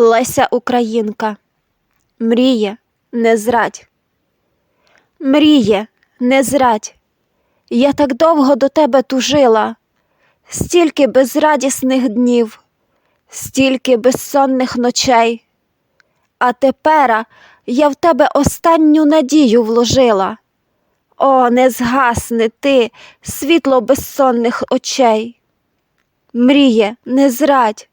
Леся Українка. Мріє, не зрадь. Мріє, не зрадь. Я так довго до тебе тужила, стільки безрадісних днів, стільки безсонних ночей. А тепера я в тебе останню надію вложила. О, не згасни ти, світло безсонних очей. Мріє, не зрадь.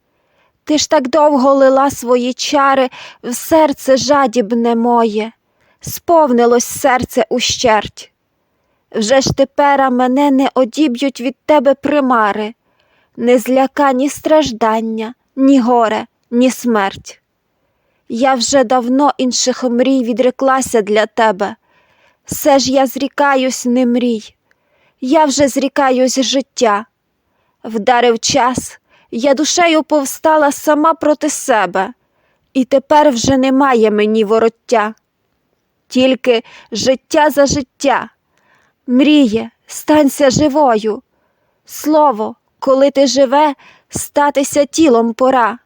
Ти ж так довго лила свої чари в серце жадібне моє, сповнилось серце ущерть. Вже ж тепера мене не одіб'ють від тебе примари, не зляка ні страждання, ні горе, ні смерть. Я вже давно інших мрій відреклася для тебе. Все ж я зрікаюсь, не мрій, я вже зрікаюсь життя. Вдарив час, я душею повстала сама проти себе, і тепер вже немає мені вороття. Тільки життя за життя. Мріє, станься живою. Слово, коли ти живе, статися тілом пора.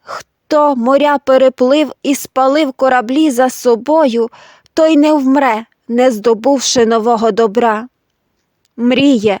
Хто моря переплив і спалив кораблі за собою, той не вмре, не здобувши нового добра. Мріє,